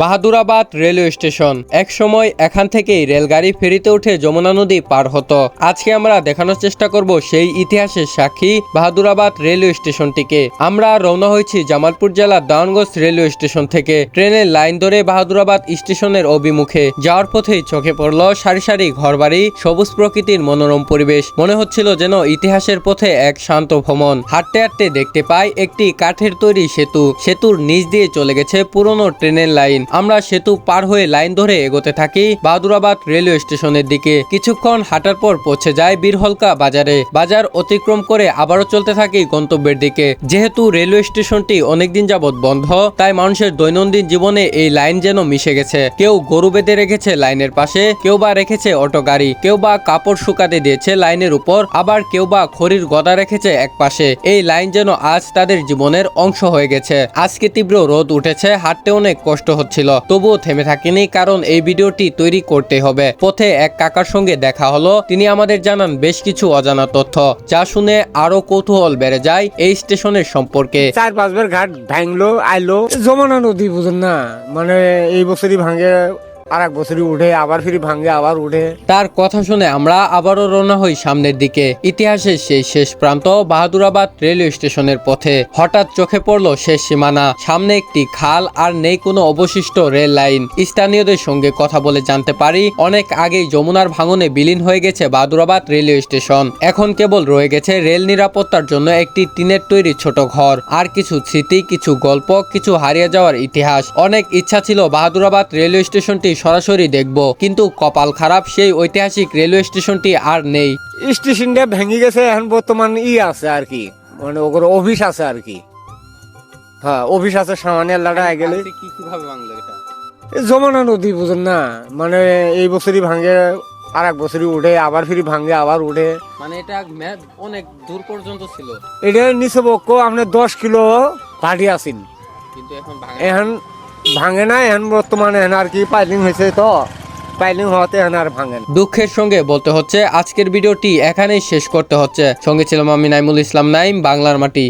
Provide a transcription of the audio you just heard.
Bahadurabad railway station. এক সময় এখান থেকেই রেলগাড়ি ফেরিতে উঠে যমুনা নদী পার হতো। আজকে আমরা দেখানোর চেষ্টা করব সেই ইতিহাসের সাক্ষী বাহাদুরাবাদ রেলওয়ে স্টেশনটিকে। আমরা রওনা হয়েছি জামালপুর জেলার দাওয়ানগঞ্জ রেলওয়ে স্টেশন থেকে। ট্রেনের লাইন ধরে বাহাদুরাবাদ স্টেশনের অভিমুখে। যাওয়ার পথেই চোখে পড়ল সারি সারি ঘরবাড়ি, সবুজ প্রকৃতির মনোরম পরিবেশ। মনে হচ্ছিল যেন ইতিহাসের পথে এক শান্ত ভ্রমণ। হাঁটতে হাঁটতে দেখতে পাই একটি কাঠের তৈরি সেতু। সেতুর নিচ দিয়ে চলে গেছে পুরনো ট্রেনের লাইন। আমরা সেতু পার হয়ে লাইন ধরে এগোতে থাকি। বাহাদুরাবাদ রেলওয়ে স্টেশনের দিকে। কিছুক্ষণ হাঁটার পর পৌঁছে যায় বীরহলকা বাজারে। বাজার অতিক্রম করে আবারও চলতে থাকি গন্তব্যের দিকে। যেহেতু রেলওয়ে স্টেশনটি অনেকদিন যাবৎ বন্ধ, তাই মানুষের দৈনন্দিন জীবনে এই লাইন যেন মিশে গেছে। কেউ গরু বেঁধে রেখেছে লাইনের পাশে, কেউ বা রেখেছে অটো গাড়ি, কেউ বা কাপড় শুকাতে দিয়েছে লাইনের উপর, আবার কেউ বা খড়ির গদা রেখেছে এক পাশে। এই লাইন যেন আজ তাদের জীবনের অংশ হয়ে গেছে। আজকে তীব্র রোদ উঠেছে, হাঁটতে অনেক কষ্ট হচ্ছিল তবুও থেমে থাকিনি কারণ এই ভিডিওটি তৈরি করতে হবে। পথে এক কাকার সঙ্গে দেখা হলো। তিনি আমাদের জানান, বেশ কিছু অজানা তথ্য, যা শুনে আরও কৌতূহল বেড়ে যায় এই স্টেশনের সম্পর্কে। চার পাঁচবার ঘাট ভাঙলো, আইলো। জমানা নদী, বুঝুন না? মানে এই বছরই ভাঙে আর এক বছরই উঠে, আবার ফিরি ভাঙে আবার উঠে। তার কথা শুনে আমরা আবারও রওনা হই সামনের দিকে। ইতিহাসের সেই শেষ প্রান্ত বাহাদুরাবাদ রেলওয়ে স্টেশনের পথে। হঠাৎ চোখে পড়ল শেষ সীমানা। সামনে একটি খাল আর নেই কোনো অবশিষ্ট রেল লাইন। স্থানীয়দের সঙ্গে কথা বলে জানতে পারি, অনেক আগেই যমুনার ভাঙনে বিলীন হয়ে গেছে বাহাদুরাবাদ রেলওয়ে স্টেশন। এখন কেবল রয়ে গেছে রেল নিরাপত্তার জন্য একটি টিনের তৈরি ছোট ঘর। আর কিছু স্মৃতি, কিছু গল্প, কিছু হারিয়ে যাওয়ার ইতিহাস। অনেক ইচ্ছা ছিল বাহাদুরাবাদ রেলওয়ে স্টেশনটি সরাসরি দেখব। কিন্তু কপাল খারাপ সেই ঐতিহাসিক রেলওয়ে স্টেশনটি আর নেই। স্টেশনটা ভেঙে গেছে এখন বর্তমান ই আছে আর কি। মানে ওগুলো অফিস আছে আর কি। হ্যাঁ অফিস আছে সামান্য এলাকা গেলে। কীভাবে ভাঙলো এটা? যমুনা নদী বুঝুন না। মানে এই বছরই ভাঙে আর এক বছরই উঠে আবার ফিরি ভাঙে আবার উঠে। মানে এটা অনেক দূর পর্যন্ত ছিল। এটা নিচে পক্ষ আপনার দশ কিলো ভাটি আসিন কিন্তু এখন এখন ভাঙে না এখন বর্তমানে এখন আর কি পাইলিং হয়েছে তো। পাইলিং হওয়াতে এখন আর ভাঙে না দুঃখের সঙ্গে বলতে হচ্ছে, আজকের ভিডিওটি এখানেই শেষ করতে হচ্ছে। সঙ্গে ছিলাম আমি নাইমুল ইসলাম নাইম, বাংলার মাটি।